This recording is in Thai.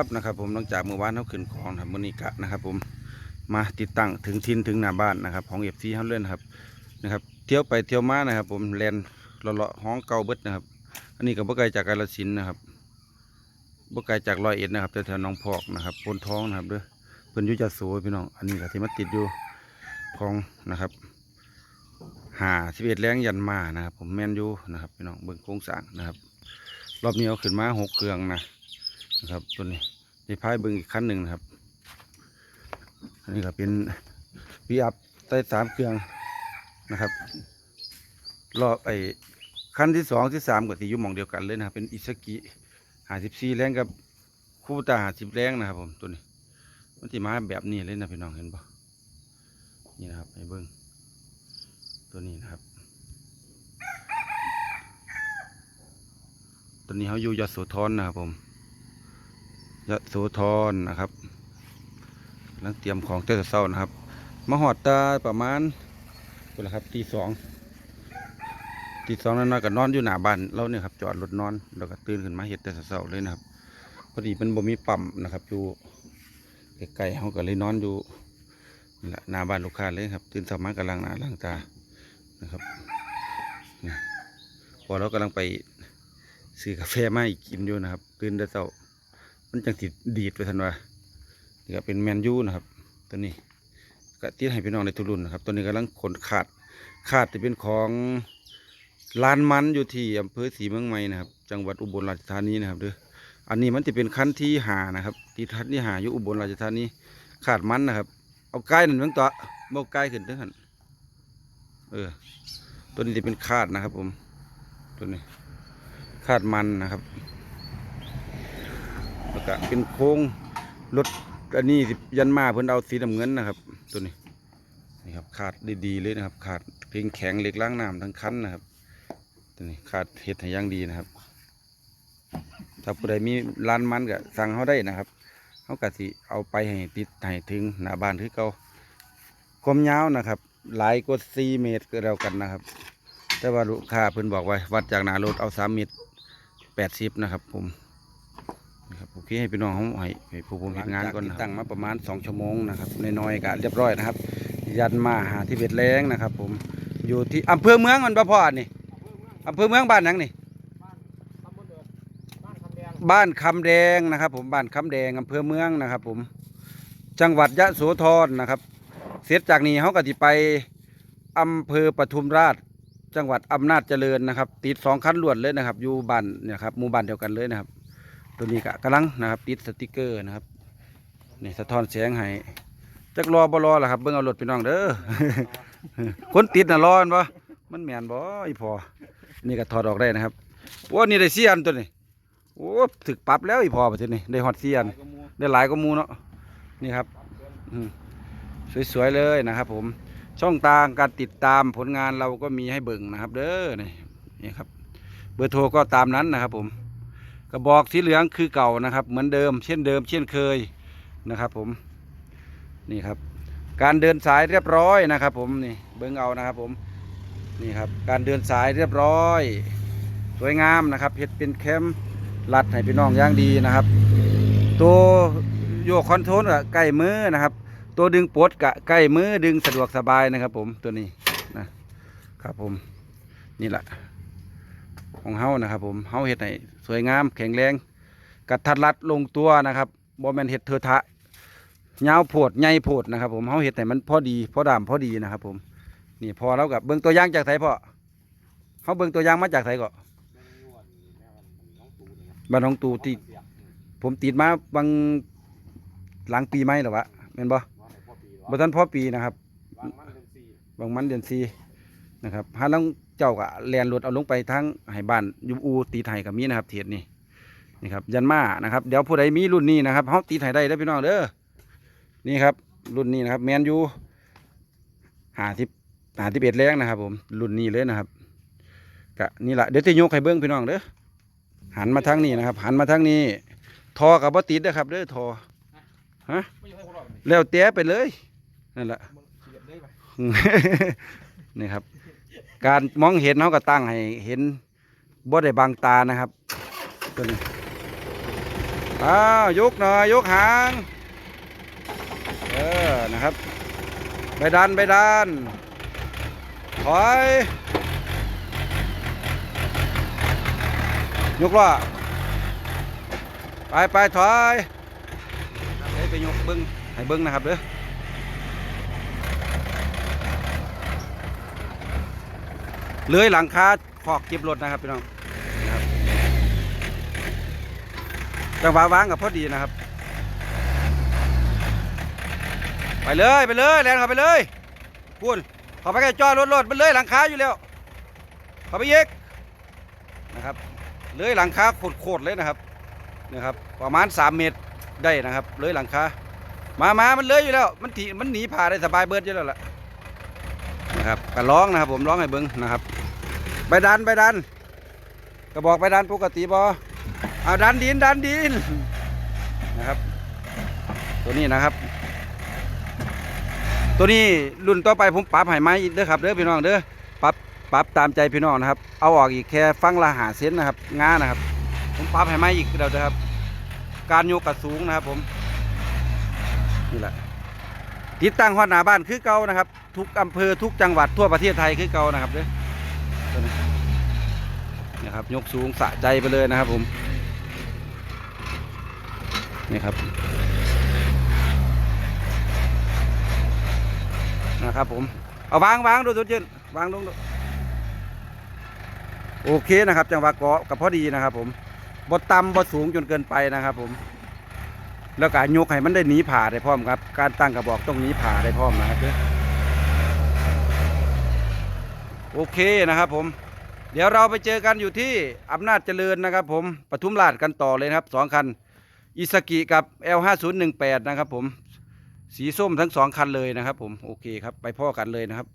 ครับนะครับผมหลังจากเมื่อวานเขาขึ้นของทำมอนิกะนะครับ ผมมาติดตั้งถึงทินถึงหน้าบ้านนะครับ ของเอฟซีเขาเล่นครับนะครับ เที่ยวไปเที่ยวมานะครับ ผมแลนเลาะห้องเก่าเบิดนะครับ อันนี้ก็บ่ไกลจากกาฬสินนะครับบ่ไกลจากร้อยเอ็ดนะครับแถวๆน้องพอกนะครับพนท้องนะครับเด้อเพิ่นยู่จัดโสพี่น้อง อันนี้ก็ที่มาติดอยู่ของนะครับหาสิบเอ็ดแรงยันมานะครับ ผมแมนอยู่นะครับพี่น้องเบิ่งโครงสร้างนะครับ รอบนี้เอาขึ้นมาหกเครื่องนะ นะครับตัวนี้ในพายเบิ่งอีกคันหนึ่งนะครับ อันนี้ก็เป็นปีอัพใต้สามเครื่องนะครับ รอบไอ้ขั้นที่สองที่สามก็ที่ยู่มองเดียวกันเลยนะครับ เป็นอิสกิหาสิบสี่แรงกับคู่ตาหาสิบแรงนะครับผมตัวนี้มันที่มาแบบนี้เลยนะพี่น้องเห็นปะนี่นะครับให้เบิ้งตัวนี้นะครับ ตัวนี้เขาอยู่ยโสธรนะครับผม ยโสธรนะครับกำลังเตรียมของเต้นเศร้านะครับ มาหอดตาประมาณเป็นละครับตีสองตีสองนั้นก็นอนอยู่หน้าบ้านเราเนี่ยครับจอดรถนอนแล้วก็ตื่นขึ้นมาเห็ดแต่เศร้าเลยนะครับพอดีมันบ่มีปั๊มนะครับอยู่ไกลๆเขาก็เลยนอนอยู่นี่แหละหน้าบ้านลูกค้าเลยครับ ตื่นสามารถกำลังหน้าล้างตานะครับพอเรากำลังไปซื้อกาแฟมาอีกกินอยู่นะครับ ตื่นแต่เช้า มันจังติดดีดไปทันว่านี่ก็เป็นแมนยูนะครับ ตัวนี้ก็ติดให้พี่น้องในทุรุ่นนะครับ ตัวนี้กำลังขนขาดขาดจะเป็นของลานมันอยู่ที่อำเภอศรีเมืองใหม่นะครับ จังหวัดอุบลราชธานีนะครับเด้ออันนี้มันจะเป็นขั้นที่หานะครับที่ทันที่หาอยู่อุบลราชธานีขาดมันนะครับ เอาใกล้หนึ่งเพิ่งต่อเมื่อใกล้ขึ้นเด้อหันเออ ตัวนี้จะเป็นขาดนะครับ ผม ตัวนี้คาดมันนะครับ แล้วก็เป็นโค้งรถอันนี้สิยันมาเพิ่นเอาสีน้ำเงินนะครับ ตัวนี้นี่ครับขาดดีๆเลยนะครับ ขาดเพลงแข็งเหล็กล้างน้ำทั้งคันนะครับ ตัวนี้ขาดเห็ดให้อยังดีนะครับ ถ้าผู้ใดมีร้านมันก็สั่งเขาได้นะครับเขาก็สิเอาไปให้ติดให้ถึงหน้าบ้านคือเก่าความยาวนะครับหลายกว่า4เมตรก็แล้วกันนะครับ แต่ว่าลูกค้าเพิ่นบอกไว้วัดจากหน้ารถเอาสามเมตรแปดสิบนะครับผม นะครับโอเคให้พี่น้องเขาให้ให้ผู้ผมเห็นงานก่อนนะตั้งมาประมาณสองชั่วโมงนะครับน้อยๆก็เรียบร้อยนะครับ ยันมาหาที่เบ็ดแรงนะครับ ผมอยู่ที่อำเภอเมืองมันบ่พออันนี่อำเภอเมืองบ้านหยังนี่บ้านคำแดงนะครับ ผมบ้านคำแดงอำเภอเมืองนะครับ ผมจังหวัดยะโสธรนะครับ เสร็จจากนี้เขาก็จะไปอำเภอปทุมราชจังหวัดอำนาจเจริญนะครับ ติดสองคันรวดเลยนะครับ อยู่บ้านเนี่ยครับหมู่บ้านเดียวกันเลยนะครับ ตัวนี้ก็กำลังนะครับติดสติกเกอร์นะครับนี่สะท้อนแสงให้จักรอบรอล่ะครับเบิ่งเอารถพี่น้องเด้อ คนติดน่ะรอมันบ่มันแมนบ่อีพอ นี่ก็ถอดออกได้นะครับโอ้นี่ได้เสียนตัวนี้โอ้ถึกปรับแล้วอีพอประเทศนี้ได้ฮอดเสียนได้หลายกว่าหมูเนาะนี่ครับสวยๆเลยนะครับ ผมช่องทางการติดตามผลงานเราก็มีให้เบิ่งนะครับ เด้อนี่นี่ครับ เบอร์โทรก็ตามนั้นนะครับ ผม กระบอกสีเหลืองคือเก่านะครับ เหมือนเดิม เช่นเดิม เช่นเคยนะครับ ผมนี่ครับ การเดินสายเรียบร้อยนะครับ ผมนี่เบิ่งเอานะครับ ผมนี่ครับ การเดินสายเรียบร้อย สวยงามนะครับเฮ็ดเป็นแคมป์รัดให้พี่น้องย่างดีนะครับ ตัวโยกคอนโทรลก็ใกล้มือนะครับ ตัวดึงปดกะใกล้มือดึงสะดวกสบายนะครับ ผมตัวนี้นะครับผมนี่แหละ ของเฮานะครับ ผมเฮาเฮ็ดให้สวยงามแข็งแรงกระทัดรัดลงตัวนะครับบ่แมนเฮ็ดเทอทะยาวโพดใหญ่โพดนะครับ ผมเฮาเฮ็ดให้มันพอดีพอดามพอดีนะครับ ผมนี่พอแล้วกับเบิ่งตัวย่างจากไสพ่อเฮาเบิ่งตัวย่างมาจากไสก็บ้านน้องตูที่ผมติดมาบางหลังปีใหมหรอวะแม่นบ่บ่ทันพ่อปีนะครับ บางมันเดือนสี่นะครับหาลัง เจ้าก็แลนรถเอาลงไปทั้งให้บ้านอยูอูตีไทยกับมีนะครับเทียดนี่นี่ครับยันมานะครับเดี๋ยวผู้ใดมีรุ่นนี้นะครับเฮาตีไทยได้เด้อพี่น้องเด้อนี่ครับรุ่นนี้นะครับแมนยูหาทิบหาทิบเอ็ดแรงนะครับ ผมรุ่นนี้เลยนะครับกะนี่แหละเดี๋ยวจะยกให้เบิ้งพี่น้องเด้อหันมาทางนี้นะครับ หันมาทางนี้ ทอกับบ่ติดนะครับเด้อทอฮะแล้วแต่ไปเลยนั่นแหละนี่ครับ การมองเห็นเขาก็ตั้งให้เห็นบ่ได้บางตานะครับตัวนี้อ้าวยกหน่อยยกหางเออนะครับไปดันไปดันถอยยกล้อไปไปถอยเฮ้ยไปยกเบิ้งให้เบิ้งนะครับเด้อ เลื้อยหลังคาขอกเก็บรถนะครับพี่น้องนะครับจังหวะวางกับพอดีนะครับ ไปเลยไปเลยแลนเข้าไปเลยคุณเข้าไปใกล้จอดรถรถมันเลยหลังคาอยู่แล้วเข้าไปเยกนะครับเลื้อยหลังคาโคตรๆเลยนะครับนะครับประมาณ 3 เมตรได้นะครับเลื้อยหลังคามามามันเลื้อยอยู่แล้ว มันถีมันหนีผ่าได้สบายเบิดอยู่แล้วล่ะนะครับก็ร้องนะครับผมร้องให้เบิ้งนะครับ ไปดันไปดันก็บอกไปดันปกติบอเอาดันดินดันดินนะครับ ตัวนี้นะครับ ตัวนี้รุ่นต่อไปผมปรับให้ไหมเด้อครับเด้อพี่น้องเด้อปรับปรับตามใจพี่น้องนะครับเอาออกอีกแค่ฟังละหาเซนนะครับงานะครับ ผมปรับให้ไหมอีกเดียวนะครับ การโยกกระสูงนะครับผมนี่แหละติดตั้งฮอดหน้าบ้านคือเก่านะครับ ทุกอำเภอทุกจังหวัดทั่วประเทศไทยคือเก่านะครับเด้อ ตัวนี้นะครับยกสูงสะใจไปเลยนะครับผมนี่ครับนะครับผมเอาวางวางดูสุดยืนวางลงโอเคนะครับ จังหวะเกาะกับพอดีนะครับ ผมบดต่ำบดสูงจนเกินไปนะครับ ผม แล้วการยกให้มันได้หนีผ่าได้พร้อมครับ การตั้งกระบอกต้องหนีผ่าได้พร้อมนะครับเด้อ โอเคนะครับผมเดี๋ยวเราไปเจอกันอยู่ที่อำนาจเจริญนะครับ ผมปทุมราชกันต่อเลยนะครับสองคันอิสกิกับ L5018 นะครับผมสีส้มทั้งสองคันเลยนะครับ ผมโอเคครับไปพ่อกันเลยนะครับ